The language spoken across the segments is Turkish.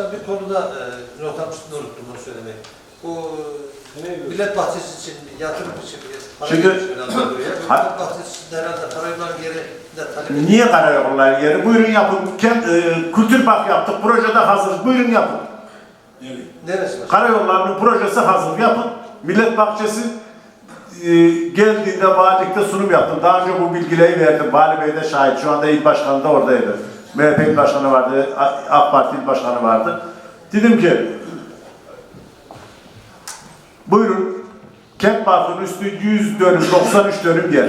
Bir konuda e, notam üstünde unuttum bunu söylemeyi. Bu e, millet bahçesi için yatırım için para buraya. Ha- Millet bahçesi için herhalde karayolların yeri de talep ediyor. Niye karayollar yeri? Buyurun yapın. Kent, e, kültür park yaptık. Projede hazır. Buyurun yapın. Neresi var? Karayollarının projesi hazır. Yapın. Millet bahçesi e, geldiğinde valilikte sunum yaptım. Daha önce bu bilgileri verdim. Vali Bey de şahit. Şu anda il başkanı da oradaydı. MHP başkanı vardı. AK Parti başkanı vardı. Dedim ki buyurun Kent Parkı'nın üstü 100 dönüm, 93 dönüm yer.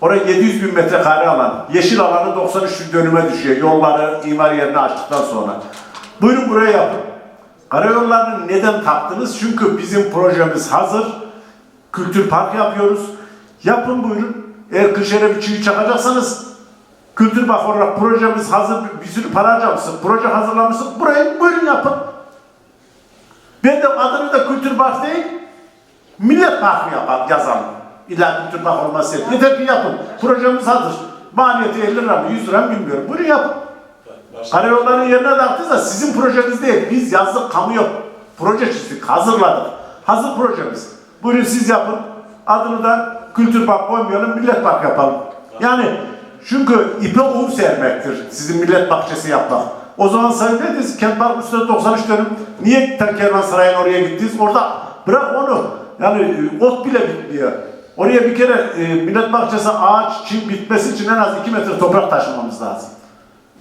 Oraya 700 bin metrekare alan. Yeşil alanı 93 dönüme düşüyor. Yolları, imar yerini açtıktan sonra. Buyurun buraya yapın. Karayollarını neden taktınız? Çünkü bizim projemiz hazır. Kültür park yapıyoruz. Yapın buyurun. Eğer Kırşehir'e bir çivi çakacaksanız Kültür Park olarak projemiz hazır. Bir sürü para harcamışsın. Proje hazırlamışsın. Burayı buyurun yapın. Ben de adını da Kültür Park değil, Millet Parkı yapar, yazalım. İlla Kültür Park olması yeter. Yeter ki yapın. Projemiz hazır. Maliyeti 50 lira mı 100 lira mı bilmiyorum. Buyurun yapın. Karayolların yerine de attıysa sizin projeniz değil. Biz yazdık kamu yok. Proje çizdik, hazırladık. Hazır projemiz. Buyurun siz yapın. Adını da Kültür Park koymayalım, Millet Park yapalım. Yani çünkü ipe un sermektir sizin millet bahçesi yapmak. O zaman sen dediniz Kent Park üstünde 93 dönüm. Niye Kervansaray'ın oraya gittiniz? Orada bırak onu. Yani e, ot bile bitmiyor. Oraya bir kere e, millet bahçesi ağaç, çim bitmesi için en az 2 metre toprak taşımamız lazım.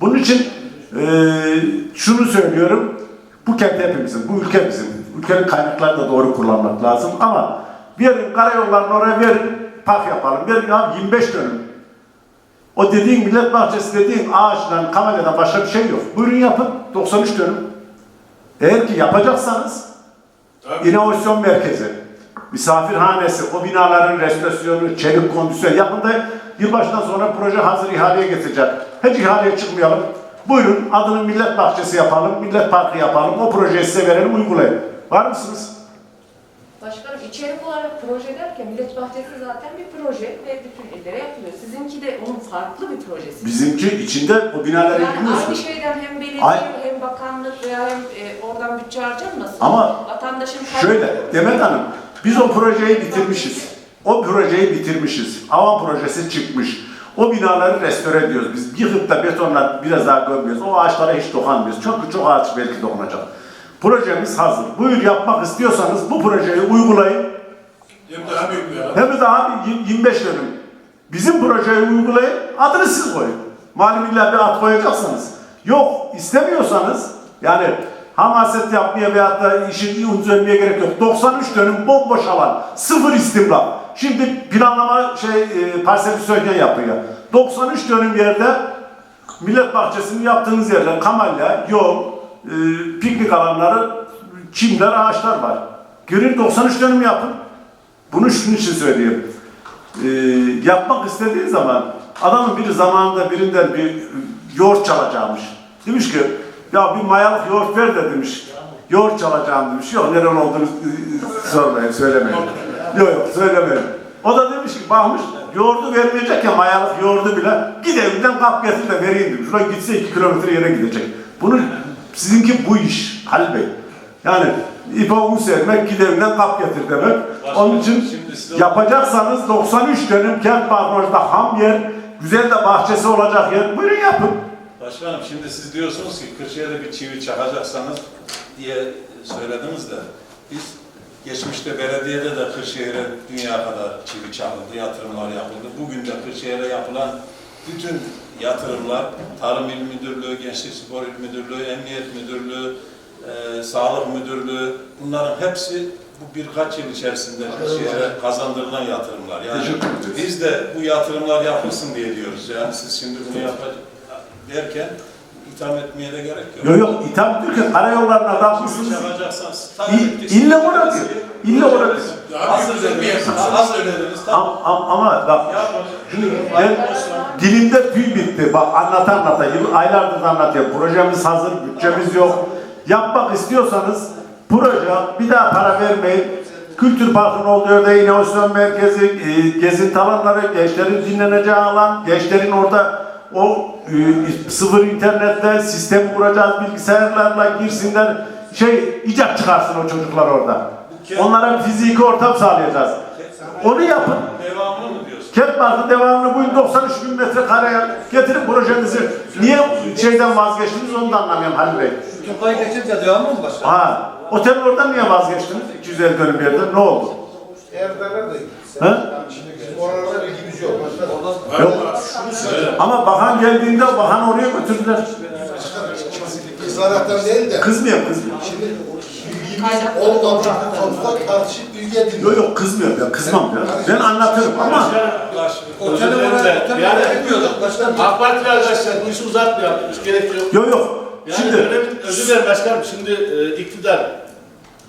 Bunun için eee, şunu söylüyorum. Bu kent hepimizin, bu ülke bizim. Ülkenin kaynaklarını da doğru kullanmak lazım ama verin karayollarını oraya verin, park yapalım. Verin abi 25 dönüm. O dediğin millet bahçesi dediğin ağaçtan, kamelyadan başka bir şey yok. Buyurun yapın 93 dönüm. Eğer ki yapacaksanız inovasyon merkezi, misafirhanesi, o binaların restorasyonu, çelik kondisyon yakında yılbaşından sonra proje hazır ihaleye getirecek. Hiç ihaleye çıkmayalım. Buyurun adını millet bahçesi yapalım, millet parkı yapalım. O projeyi size verelim, uygulayın. Var mısınız? İçerik olarak proje derken Millet Bahçesi zaten bir proje ve bütün illere yapılıyor. Sizinki de onun farklı bir projesi. Bizimki içinde o binalara yani aynı giriyorsunuz. şeyden hem belediye Ay- hem bakanlık veya hem e, oradan bütçe harcanmasın. Ama vatandaşın Şöyle, Demet Hanım, biz o projeyi bitirmişiz. O projeyi bitirmişiz. Avan projesi çıkmış. O binaları restore ediyoruz. Biz yıkıp da betonla biraz daha gömüyoruz. O ağaçlara hiç dokunmuyoruz. Çok çok ağaç belki dokunacak. Projemiz hazır. Buyur yapmak istiyorsanız bu projeyi uygulayın. Hem daha büyük bir adam. Hem de abi 25 dönüm. Bizim projeyi uygulayın, adını siz koyun. Malum illa bir ad koyacaksanız. Yok, istemiyorsanız, yani hamaset yapmaya veyahut da işin düzenlemeye gerek yok. 93 dönüm bomboş alan, sıfır istimlak. Şimdi planlama şey, e, parselizasyon yapıyor. 93 dönüm yerde Millet Bahçesi'nin yaptığınız yerler, kamalya, yol, e, piknik alanları, çimler, ağaçlar var. Girin 93 dönüm yapın. Bunu şunun için söyleyeyim. Ee, yapmak istediğin zaman adamın biri zamanında birinden bir yoğurt çalacakmış. Demiş ki ya bir mayalık yoğurt ver de demiş. Yoğurt çalacağım demiş. Yok neren olduğunu e, sormayın, söylemeyin. Yok yok söylemeyin. O da demiş ki bakmış yoğurdu vermeyecek ya mayalık yoğurdu bile git evinden kap getir de vereyim demiş. Ulan gitse iki kilometre yere gidecek. Bunu sizinki bu iş Halil Bey. Yani ipe un sermek, git evinden kap getir demek. Onun için yapacaksanız 93 dönüm kent barbarajda ham yer, güzel de bahçesi olacak yer. Buyurun yapın. Başkanım şimdi siz diyorsunuz ki Kırşehir'e bir çivi çakacaksanız diye söylediniz de biz geçmişte belediyede de Kırşehir'e dünya kadar çivi çakıldı, yatırımlar yapıldı. Bugün de Kırşehir'e yapılan bütün yatırımlar Tarım İl Müdürlüğü, Gençlik Spor İl Müdürlüğü, Emniyet Müdürlüğü, e, Sağlık Müdürlüğü bunların hepsi bu birkaç yıl içerisinde Kırşehir'e kazandırılan yatırımlar. Yani biz de bu yatırımlar yapılsın diye diyoruz. Yani siz şimdi bunu yapacak derken itham etmeye de gerek yok. Yok yok itham Türkiye karayollarına adam mısınız? Yapacaksanız İ- ille orada diyor. İlle orada diyor. Hazır dediniz. Hazır dediniz. Ama bak Yapın. Ben dilimde tüy bitti. Bak anlata anlata aylardır da anlatıyorum. Projemiz hazır, bütçemiz yok. Yapmak istiyorsanız proje bir daha para vermeyin. Kültür Parkı'nın olduğu yerde inovasyon merkezi, e, gezinti alanları, gençlerin dinleneceği alan, gençlerin orada o e, sıfır internetle sistem kuracağız bilgisayarlarla girsinler şey icat çıkarsın o çocuklar orada. Onlara fiziki ortam sağlayacağız. Onu yapın. Devamını? Kent Parkı devamlı bugün 93 bin metrekareye getirin projenizi. Niye şeyden vazgeçtiniz onu da anlamıyorum Halil Bey. Toplayı geçince devamı mı başlar? Ha, otel oradan niye vazgeçtiniz? 250 dönüm yerden ne oldu? Evlerine de bizim oralarda bilgimiz yok. Başka Yok. Ama bakan geldiğinde bakan oraya götürdüler. İzlaraktan değil de Kızmıyor, kızmıyor. şimdi bilgimiz olmadığı konusunda tartışıp bilgi. Yok yok kızmıyor ya, kızmam ya. Ben anlatırım ama Oteli oraya, oteli Yani- oraya. Başkan AK Partili arkadaşlar bu işi uzatmayalım. Hiç gerek yok. yok yok. Yani Şimdi önemli, özür dilerim başkanım. Şimdi e, iktidar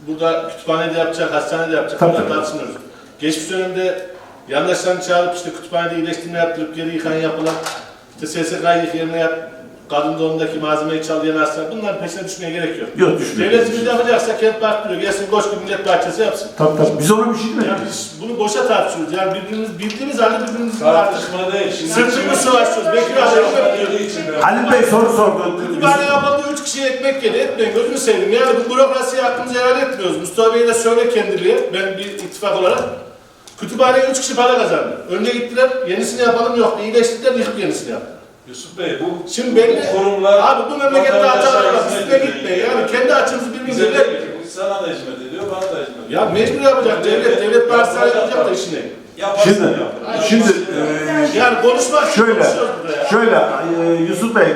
burada kütüphanede yapacak, hastanede yapacak. Tabii, tabii. tartışmıyoruz. Geçmiş dönemde yandaşlarını çağırıp işte kütüphanede iyileştirme yaptırıp geri yıkan yapılan işte SSK yerine yap, kadın doğumdaki malzemeyi hastane bunların peşine düşmeye gerek yok. yok düşmüyor. Devletimiz yapacaksa kent park diyor. Gelsin koş bir millet bahçesi yapsın. Tabii tabii. Biz ona bir şey demedik. Yani biz bunu boşa tartışıyoruz. Yani birbirimiz bildiğimiz halde birbirimizin artık Tartışma değil. Şimdi sırtımız savaşıyoruz. Bekir abi Halil Bey soru sordu. Kütüphane yapıldı, üç kişiye ekmek yedi. Etmeyin, gözünü seveyim. Yani bu bürokrasiye hakkımızı helal etmiyoruz. Mustafa Bey de söyle kendiliğe, ben bir ittifak olarak. Kütüphaneye üç kişi para kazandı. Önce gittiler, yenisini yapalım yok. İyileştirdiler, yıkıp yenisini yaptılar. Yusuf Bey bu Şimdi belli, kurumlar abi bu memlekette hizmet Üstüne ediyor. gitmeyin. Yani kendi açımızı bize birbirimize de de... sana da hizmet ediyor, bana da hizmet ediyor. Ya mecbur yapacak devlet, devlet parası yapacak da işini. Yaparsın Şimdi, yap. şimdi e, Yani konuşmak için Şöyle, konuşuyoruz burada ya. şöyle e, Yusuf Bey e,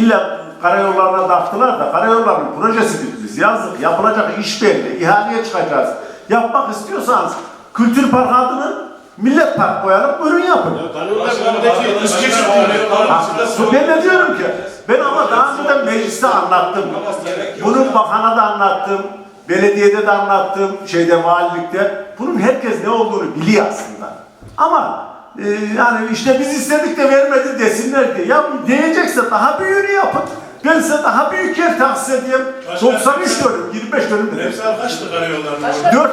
illa karayollarına taktılar da karayollarının projesi bitti. Yazdık, yapılacak iş belli, ihaleye çıkacağız. Yapmak istiyorsanız Kültür Park adını Millet Park koyalım, ürün yapın. Ha, ben de diyorum ki, ben ama daha önceden mecliste anlattım. Bunun bakana da anlattım, belediyede de anlattım, şeyde valilikte. Bunun herkes ne olduğunu biliyor aslında. Ama e, yani işte biz istedik de vermedi desinler diye. Ya diyecekse daha büyüğünü yapın. Ben size daha büyük yer tahsis edeyim. 93 dönüm, 25 dönüm dedim. Mevsal kaçtı karayollarının? Başkanım,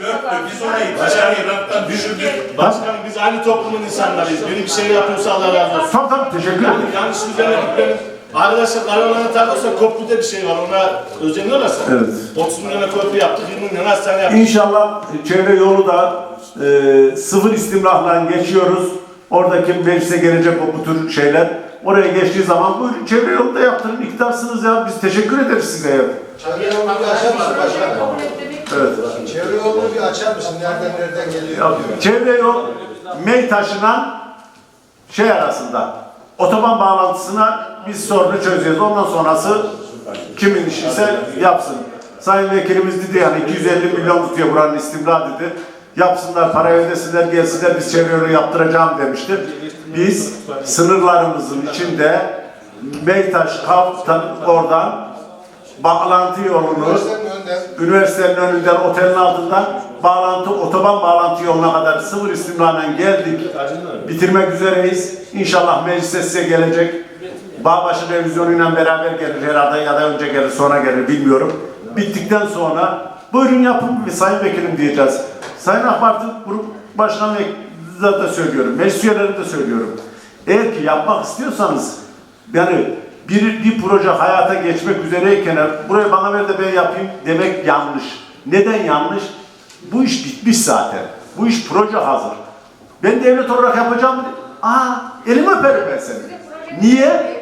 Dörttü. Biz ona kazandı. başarıyı raktan düşürdük. Başkanım biz aynı toplumun insanlarıyız. Biri bir şey yapıyorsa Allah razı olsun. Tamam tamam teşekkür ederim. yanlış gitmenin Arkadaşlar karayollarına takılırsa köprüde bir şey var. Ona özeniyorlarsa. Evet. 30 milyona köprü yaptık, 20 milyona hastane yaptık. İnşallah çevre yolu da e, sıfır istimlahla geçiyoruz. Oradaki meclise gelecek o bu tür şeyler. Oraya geçtiği zaman buyurun çevre yolu da yaptırın. iktidarsınız ya. Biz teşekkür ederiz size ya. Çevre açar mısın başkanım? Evet. Çevre yolunu bir açar mısın? Nereden nereden geliyor? Ya, çevre yol Meytaş'la şey arasında otoban bağlantısına biz sorunu çözeceğiz. Ondan sonrası kimin işiyse yapsın. Sayın Vekilimiz dedi yani 250 milyon tutuyor buranın istimla dedi. Yapsınlar, parayı ödesinler, gelsinler biz çevre yolu yaptıracağım demişti. Biz sınırlarımızın içinde Meytaş, Kavtan oradan bağlantı yolunu Önden üniversitenin önünden, otelin altından bağlantı, otoban bağlantı yoluna kadar sıfır istimlanen geldik. Bitirmek üzereyiz. İnşallah meclise size gelecek. Bağbaşı revizyonuyla beraber gelir herhalde ya da önce gelir sonra gelir bilmiyorum. Bittikten sonra buyurun yapın ve sayın vekilim diyeceğiz. Sayın AK Parti Grup Başkan de söylüyorum. Meclis üyelerine de söylüyorum. Eğer ki yapmak istiyorsanız yani bir, bir proje hayata geçmek üzereyken burayı bana ver de ben yapayım demek yanlış. Neden yanlış? Bu iş bitmiş zaten. Bu iş proje hazır. Ben devlet olarak yapacağım. Aa, elimi öperim ben seni. Niye?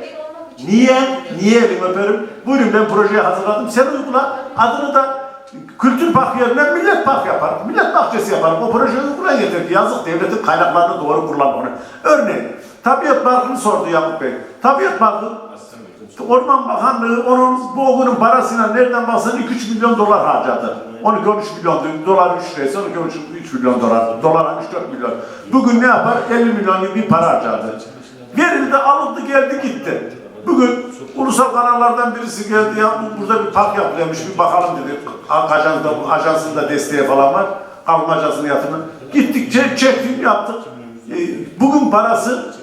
Niye? Niye elimi öperim? Buyurun ben projeyi hazırladım. Sen uygula. Adını da Kültür Park yerine Millet Park yaparım. Millet Bahçesi yaparım. O projeyi uygula ki yazık devletin kaynaklarını doğru kullanmanı. Örneğin Tabiat Parkı'nı sordu Yakup Bey. Tabiat Parkı Orman Bakanlığı onun bu okulun parasıyla nereden baksan 2-3 milyon dolar harcadı. 12-13 milyon dolar 3 liraysa 12-13 3 milyon dolar. Dolar 3-4 milyon. Bugün ne yapar? 50 milyon gibi bir para harcadı. Verildi alındı geldi gitti. Bugün ulusal kanallardan birisi geldi ya bu- burada bir park yapılıyormuş bir bakalım dedi. Ajansında, ajansında desteği falan var. Kalma ajansının yatırımı. Gittik çek, yaptık. Ee, Bugün parası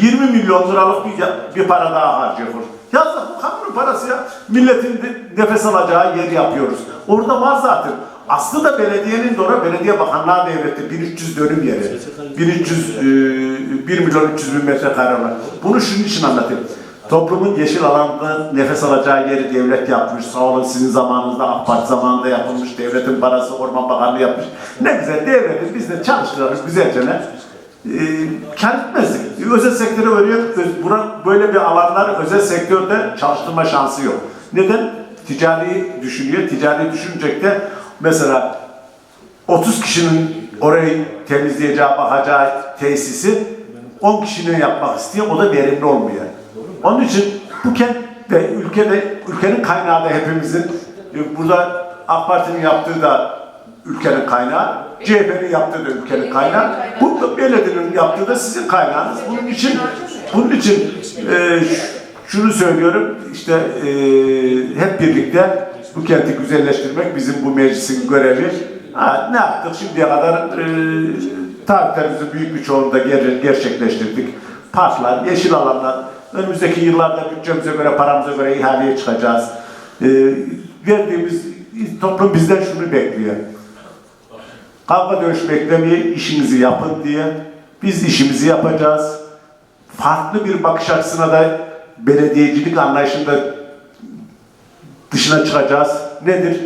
20 milyon liralık bir, bir para daha harcıyor. Yazık bu kamunun parası ya. Milletin nefes alacağı yeri yapıyoruz. Orada var zaten. aslında belediyenin de oraya belediye bakanlığa devretti 1300 dönüm yeri. 1300 e, 1 milyon 300 bin metrekare var. Bunu şunun için anlatayım. Toplumun yeşil alanda nefes alacağı yeri devlet yapmış. Sağ olun sizin zamanınızda AK Parti zamanında yapılmış. Devletin parası Orman Bakanlığı yapmış. Ne güzel devletin biz de çalıştırırız güzelce ne? E, kar etmezdik. Özel sektöre. Öz- Buna böyle bir alanlar özel sektörde çalıştırma şansı yok. Neden? Ticari düşünüyor. Ticari düşünecek de mesela 30 kişinin orayı temizleyeceği, bakacağı tesisi 10 kişinin yapmak istiyor. O da verimli olmuyor. Onun için bu kent ve ülkede, ülkenin kaynağı da hepimizin. Burada AK Parti'nin yaptığı da ülkenin kaynağı. CHP'nin yaptığı da ülkenin kaynağı. Bu belediyenin yaptığı da sizin kaynağınız. Bunun için bunun için e, şunu söylüyorum. işte e, hep birlikte bu kenti güzelleştirmek bizim bu meclisin görevi. Ha, ne yaptık şimdiye kadar e, taahhütlerimizin büyük bir çoğunu da ger- gerçekleştirdik. Parklar, yeşil alanlar. Önümüzdeki yıllarda bütçemize göre, paramıza göre ihaleye çıkacağız. E, verdiğimiz toplum bizden şunu bekliyor. Kavga dövüş beklemeyin, işinizi yapın diye. Biz işimizi yapacağız. Farklı bir bakış açısına da belediyecilik anlayışında dışına çıkacağız. Nedir?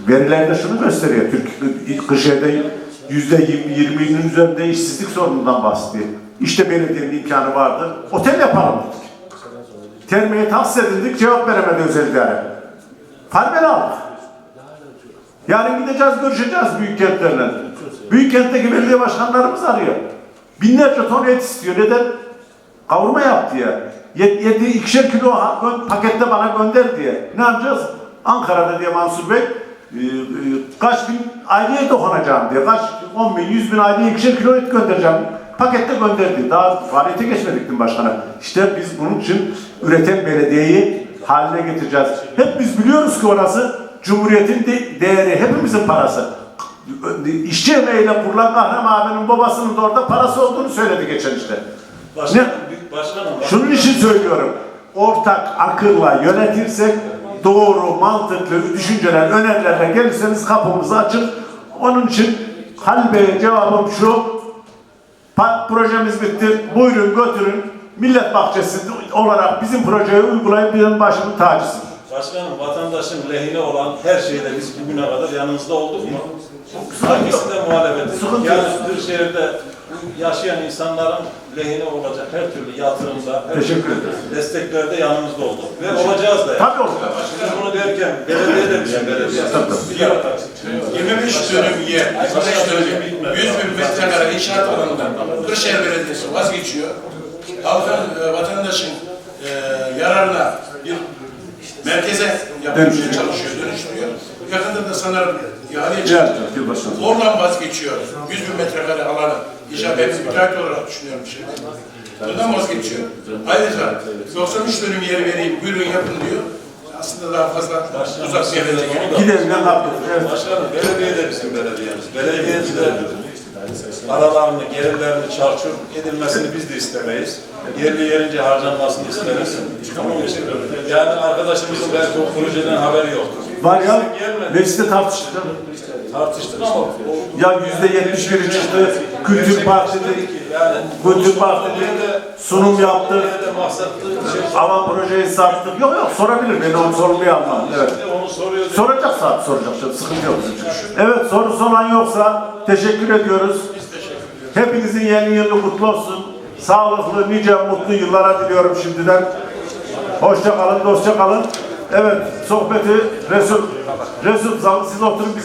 Veriler de şunu gösteriyor. Türk Kırşehir'de yüzde yirminin üzerinde işsizlik sorunundan bahsediyor. İşte belediyenin imkanı vardı. Otel yapalım dedik. Termiye tahsis edildik, cevap veremedi özel idare. Aldık. Yarın gideceğiz, görüşeceğiz büyük kentlerle. Büyük kentteki belediye başkanlarımız arıyor. Binlerce ton et istiyor. Neden? Kavurma yap diye. Yedi, yedi ikişer kilo pakette bana gönder diye. Ne yapacağız? Ankara'da diye Mansur Bey, e, e, kaç bin aileye dokunacağım diye. Kaç, 10 bin, 100 bin aileye ikişer kilo et göndereceğim. Pakette gönderdi. Daha faaliyete geçmedik başkana. İşte biz bunun için üreten belediyeyi haline getireceğiz. Hep biz biliyoruz ki orası Cumhuriyetin de değeri, hepimizin parası. İşçi emeğiyle kurulan Kahraman abinin babasının da orada parası olduğunu söyledi geçen işte. Başkanım, başkanım. Şunun için söylüyorum. Ortak akılla yönetirsek doğru, mantıklı düşünceler, önerilerle gelirseniz kapımızı açın. Onun için Halil Bey'e cevabım şu. Projemiz bitti. Buyurun götürün. Millet bahçesi olarak bizim projeyi uygulayın. Bizim başımın tacısın. Başkanım vatandaşın lehine olan her şeyde biz bugüne kadar yanınızda olduk mu? Hangisi de muhalefet. Sıkıntı Yani. Kırşehir'de yaşayan insanların lehine olacak her türlü yatırımda, her Teşekkür türlü ederim. desteklerde yanımızda olduk. Ve olacağız da. yani. Tabii olur. Şimdi bunu derken belediye de bizim belediye. Bir taksi. 25 dönüm yer, 25 dönüm, 100 bin metrekare inşaat alanından Kırşehir Belediyesi vazgeçiyor. Halkın, e, vatandaşın e, yararına bir merkeze yapmaya çalışıyor, dönüştürüyor. Yakında da sanırım ihaleye yılbaşı. Oradan vazgeçiyor. 100 bin metrekare alanı. İcap ben bir müteahhit olarak düşünüyorum şimdi. Bundan vazgeçiyor. Ayrıca 93 dönüm yeri vereyim, buyurun yapın diyor. Aslında daha fazla uzak bir yere gerek yok. Gidelim ne yapıyoruz? Evet. Başkanım belediye de bizim belediyemiz. Belediyemiz de aralarını, gelirlerini çarçur edilmesini biz de istemeyiz. Yerli yerince harcanmasını isteriz. Onun için yani arkadaşımızın belki o projeden haberi yok. Var ya, mecliste tartıştık. Tartıştık ama o Ya yüzde yetmiş biri çıktı. Kültür Partisi yani Kültür Partisi sunum yaptı. de maksatlı şey. Ama projeyi sattık. Yok yok sorabilir. Beni onu sormayı almam. Evet. Şimdi onu soruyor. Soracak saat soracak. Şimdi Sıkıntı yok. Evet soru soran yoksa teşekkür ediyoruz. Hepinizin yeni yılı kutlu olsun. Sağlıklı, nice, mutlu yıllara diliyorum şimdiden. Hoşça kalın, dostça kalın. Evet, sohbeti Resul, Resul siz oturun biz